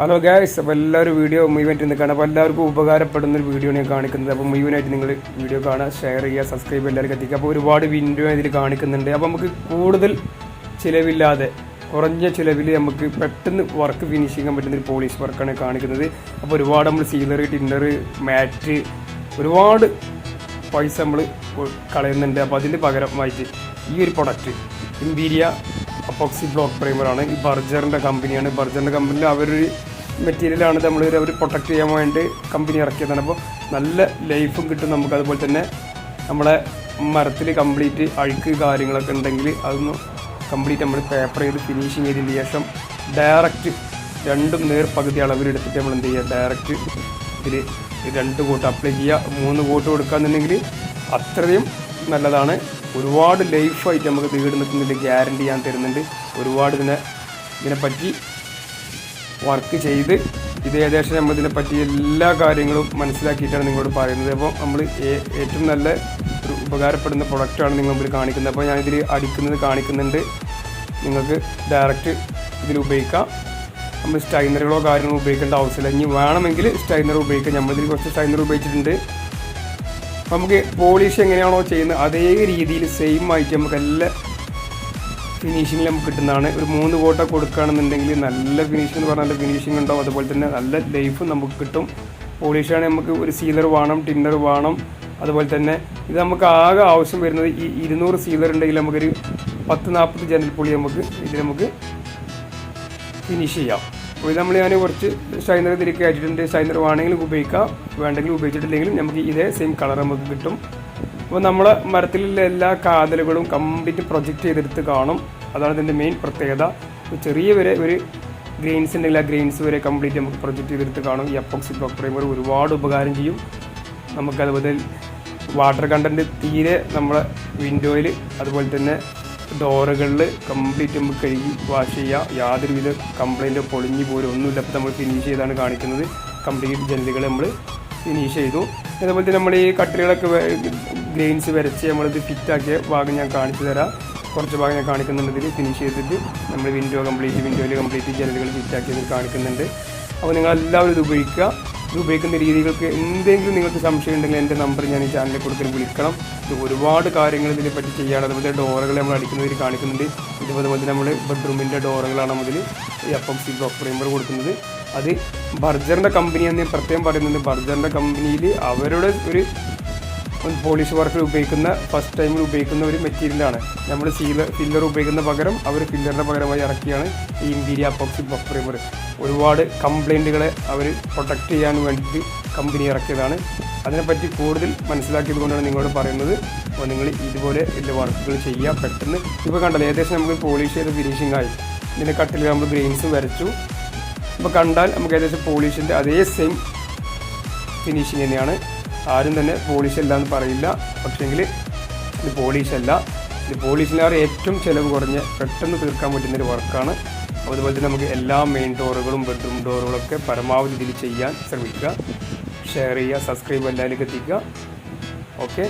Hello guys അപ്പോൾ എല്ലാവരും video മുഴുവനായിട്ട് നിൽക്കുകയാണ് അപ്പോൾ എല്ലാവർക്കും ഉപകാരപ്പെടുന്ന ഒരു വീഡിയോ ഞാൻ കാണിക്കുന്നത്. അപ്പോൾ മുഴുവനായിട്ട് നിങ്ങൾ വീഡിയോ കാണുക ഷെയർ ചെയ്യുക സബ്സ്ക്രൈബ് എല്ലാവർക്കും എത്തിക്കുക. അപ്പോൾ ഒരുപാട് വീഡിയോ ഇതിൽ കാണിക്കുന്നുണ്ട്. അപ്പോൾ നമുക്ക് കൂടുതൽ ചിലവില്ലാതെ കുറഞ്ഞ ചിലവിൽ നമുക്ക് പെട്ടെന്ന് വർക്ക് ഫിനിഷ് ചെയ്യാൻ പറ്റുന്ന ഒരു പോളിഷ് വർക്കാണ് കാണിക്കുന്നത്. അപ്പോൾ ഒരുപാട് നമ്മൾ സീലറി ടിന്നർ മാറ്റ് ഒരുപാട് പൈസ നമ്മൾ കളയുന്നുണ്ട്. അപ്പോൾ അതിന് പകരമായിട്ട് ഈ ഒരു പ്രൊഡക്റ്റ് ഇമ്പീരിയ അപ്പോക്സി ബ്ലോക്ക് പ്രൈമറാണ് ഈ ബർജറിന്റെ കമ്പനിയാണ് ബർജറിന്റെ കമ്പനിയിൽ അവരൊരു മെറ്റീരിയലാണ് നമ്മൾ അവർ പ്രൊട്ടക്റ്റ് ചെയ്യാൻ വേണ്ടി കമ്പനി ഇറക്കിയതാണ്. അപ്പോൾ നല്ല ലൈഫും കിട്ടും നമുക്ക് അതുപോലെ തന്നെ നമ്മളെ മരത്തിൽ കംപ്ലീറ്റ് അഴുക്ക് കാര്യങ്ങളൊക്കെ ഉണ്ടെങ്കിൽ അതൊന്ന് കംപ്ലീറ്റ് നമ്മൾ പേപ്പർ ചെയ്ത് ഫിനിഷിങ് ചെയ്തതിന് ശേഷം ഡയറക്റ്റ് രണ്ടും നേർ പകുതി അളവിലെടുത്തിട്ട് നമ്മൾ എന്ത് ചെയ്യുക? ഡയറക്റ്റ് ഇതിൽ രണ്ട് കോട്ട് അപ്ലൈ ചെയ്യുക. മൂന്ന് കോട്ട് കൊടുക്കുകയെന്നുണ്ടെങ്കിൽ അത്രയും നല്ലതാണ്. ഒരുപാട് ലൈഫായിട്ട് നമുക്ക് വീട് നിൽക്കുന്നതിന്റെ ഗ്യാരണ്ടി ഞാൻ തരുന്നുണ്ട്. ഒരുപാട് ഇതിനെ ഇതിനെപ്പറ്റി വർക്ക് ചെയ്ത് ഇത് ഏകദേശം നമ്മൾ പറ്റി എല്ലാ കാര്യങ്ങളും മനസ്സിലാക്കിയിട്ടാണ് നിങ്ങളോട് പറയുന്നത്. അപ്പോൾ നമ്മൾ ഏറ്റവും നല്ല ഒരു ഉപകാരപ്പെടുന്ന പ്രൊഡക്റ്റാണ് നിങ്ങൾ മുമ്പിൽ കാണിക്കുന്നത്. അപ്പോൾ ഞാനിതിൽ അടിക്കുന്നത് കാണിക്കുന്നുണ്ട്. നിങ്ങൾക്ക് ഡയറക്റ്റ് ഇതിൽ ഉപയോഗിക്കാം. നമ്മൾ സ്റ്റൈനറുകളോ കാര്യങ്ങളോ ഉപയോഗിക്കേണ്ട ആവശ്യമില്ല. ഇനി വേണമെങ്കിൽ സ്റ്റൈനർ ഉപയോഗിക്കാം. നമ്മളിതിൽ കുറച്ച് സ്റ്റൈനർ ഉപയോഗിച്ചിട്ടുണ്ട്. നമുക്ക് പോളിഷ് എങ്ങനെയാണോ ചെയ്യുന്നത് അതേ രീതിയിൽ സെയിം ആയിട്ട് നമുക്ക് എല്ലാ ഫിനിഷിങ്ങിൽ നമുക്ക് കിട്ടുന്നതാണ്. ഒരു മൂന്ന് കോട്ട കൊടുക്കുകയാണെന്നുണ്ടെങ്കിൽ നല്ല ഫിനിഷിംഗ് എന്ന് പറഞ്ഞാൽ നല്ല ഫിനിഷിംഗ് ഉണ്ടാവും. അതുപോലെ തന്നെ നല്ല ലൈഫും നമുക്ക് കിട്ടും. പോളിഷാണ് നമുക്ക് ഒരു സീലർ വേണം ടിന്നർ വേണം. അതുപോലെ തന്നെ ഇത് നമുക്ക് ആകെ ആവശ്യം വരുന്നത് ഈ ഇരുന്നൂറ് സീലർ ഉണ്ടെങ്കിൽ നമുക്കൊരു പത്ത് നാൽപ്പത് ജനൽ പൊളി നമുക്ക് ഇത് നമുക്ക് ഫിനിഷ് ചെയ്യാം. അപ്പോൾ ഇത് നമ്മൾ ഞാൻ കുറച്ച് ഷൈനർ തിരികെ അയച്ചിട്ടുണ്ട്. ഷൈനർ വേണമെങ്കിലും ഉപയോഗിക്കാം. വേണ്ടെങ്കിലും ഉപയോഗിച്ചിട്ടില്ലെങ്കിലും നമുക്ക് ഇതേ സെയിം കളർ നമുക്ക് കിട്ടും. അപ്പോൾ നമ്മളെ മരത്തിലുള്ള എല്ലാ കാതലുകളും കംപ്ലീറ്റ് പ്രൊജക്റ്റ് ചെയ്തെടുത്ത് കാണും. അതാണ് ഇതിന്റെ മെയിൻ പ്രത്യേകത. ചെറിയ വരെ ഒരു ഗ്രെയിൻസ് ഉണ്ടെങ്കിൽ ആ ഗ്രെയിൻസ് വരെ കംപ്ലീറ്റ് നമുക്ക് പ്രൊജക്റ്റ് ചെയ്തെടുത്ത് കാണും. ഈ അപ്പോക്സി ബ്ലോക്ക് പ്രൈമർ ഒരുപാട് ഉപകാരം ചെയ്യും. നമുക്കതുപോലെ വാട്ടർ കണ്ടന്റ് തീരെ നമ്മളെ വിൻഡോയിൽ അതുപോലെ തന്നെ ഡോറുകളിൽ കംപ്ലീറ്റ് നമുക്ക് കഴുകി വാഷ് ചെയ്യാം യാതൊരുവിധ കംപ്ലൈന്റോ പൊളിഞ്ഞു പോലും ഒന്നുമില്ല. അപ്പോൾ നമ്മൾ ഫിനിഷ് ചെയ്താണ് കാണിക്കുന്നത്. കംപ്ലീറ്റ് ജനലുകൾ നമ്മൾ ഫിനിഷ് ചെയ്തു. അതുപോലെ തന്നെ നമ്മൾ ഈ കട്ടിലുകളൊക്കെ ഗ്രെയിൻസ് വരച്ച് നമ്മളിത് ഫിറ്റാക്കിയ ഭാഗം ഞാൻ കാണിച്ചു തരാം. കുറച്ച് ഭാഗം ഞാൻ കാണിക്കുന്നുണ്ട്. ഇതിൽ ഫിനിഷ് ചെയ്തിട്ട് നമ്മൾ വിൻഡോ കംപ്ലീറ്റ് വിൻഡോയിൽ കംപ്ലീറ്റ് ജനലുകൾ ഫിറ്റാക്കിയത് കാണിക്കുന്നുണ്ട്. അപ്പോൾ നിങ്ങൾ എല്ലാവരും ഇത് ഉപയോഗിക്കുക. ഇത് ഉപയോഗിക്കുന്ന രീതികൾക്ക് എന്തെങ്കിലും നിങ്ങൾക്ക് സംശയം ഉണ്ടെങ്കിൽ എന്റെ നമ്പർ ഞാൻ ഈ ചാനലിൽ കൊടുക്കാൻ വിളിക്കണം. ഇത് ഒരുപാട് കാര്യങ്ങൾ ഇതിനെപ്പറ്റി ചെയ്യാണ് അതുപോലെ ഡോറുകൾ നമ്മൾ അടിക്കുന്നതിൽ കാണിക്കുന്നുണ്ട്. ഇതുപോലെ തന്നെ നമ്മൾ ബെഡ്റൂമിന്റെ ഡോറുകളാണ് മുതൽ ഈ അപ്പം സി ബ്ലോക്ക് പ്രൈമർ കൊടുക്കുന്നത്. അത് ബർജറിന്റെ കമ്പനി എന്ന് പ്രത്യേകം പറയുന്നുണ്ട്. ബർജറിന്റെ കമ്പനിയിൽ അവരുടെ ഒരു പോളിഷ് വർക്കിൽ ഉപയോഗിക്കുന്ന ഫസ്റ്റ് ടൈമിൽ ഉപയോഗിക്കുന്ന ഒരു മെറ്റീരിയലാണ് നമ്മൾ സീലർ ഫില്ലർ ഉപയോഗിക്കുന്ന പകരം അവർ ഫില്ലറിന്റെ പകരമായി ഇറക്കിയാണ് ഈ ഇൻഡീരിയ അപ്പോക്സി ബ്ലോക്ക് പ്രൈമർ ഒരുപാട് കംപ്ലൈന്റുകളെ അവർ പ്രൊട്ടക്റ്റ് ചെയ്യാൻ വേണ്ടിയിട്ട് കമ്പനി ഇറക്കിയതാണ്. അതിനെപ്പറ്റി കൂടുതൽ മനസ്സിലാക്കിയത് കൊണ്ടാണ് നിങ്ങളോട് പറയുന്നത്. അപ്പോൾ നിങ്ങൾ ഇതുപോലെ വലിയ വർക്കുകൾ ചെയ്യുക പെട്ടെന്ന്. ഇപ്പോൾ കണ്ടല്ലോ ഏകദേശം നമുക്ക് പോളിഷ് ചെയ്ത് ഫിനിഷിംഗ് ആയി. ഇതിന്റെ കട്ടിൽ നമ്മൾ ഗ്രെയിൻസ് വരച്ചു. അപ്പോൾ കണ്ടാൽ നമുക്ക് ഏകദേശം പോളിഷിന്റെ അതേ സെയിം ഫിനിഷിങ് തന്നെയാണ്. ആരും തന്നെ പോളിഷ് അല്ല എന്ന് പറയില്ല. പക്ഷേങ്കിൽ ഇത് പോളിഷ് അല്ല ഇത് പോളിഷിനാറ് ഏറ്റവും ചിലവ് കുറഞ്ഞ് പെട്ടെന്ന് തീർക്കാൻ പറ്റുന്ന ഒരു വർക്കാണ്. അതുപോലെ തന്നെ നമുക്ക് എല്ലാ മെയിൻ ഡോറുകളും ബെഡ്റൂം ഡോറുകളൊക്കെ പരമാവധി ഇതിൽ ചെയ്യാൻ ശ്രമിക്കുക. ഷെയർ ചെയ്യുക സബ്സ്ക്രൈബ് എല്ലാവരിലേക്ക് എത്തിക്കുക. ഓക്കെ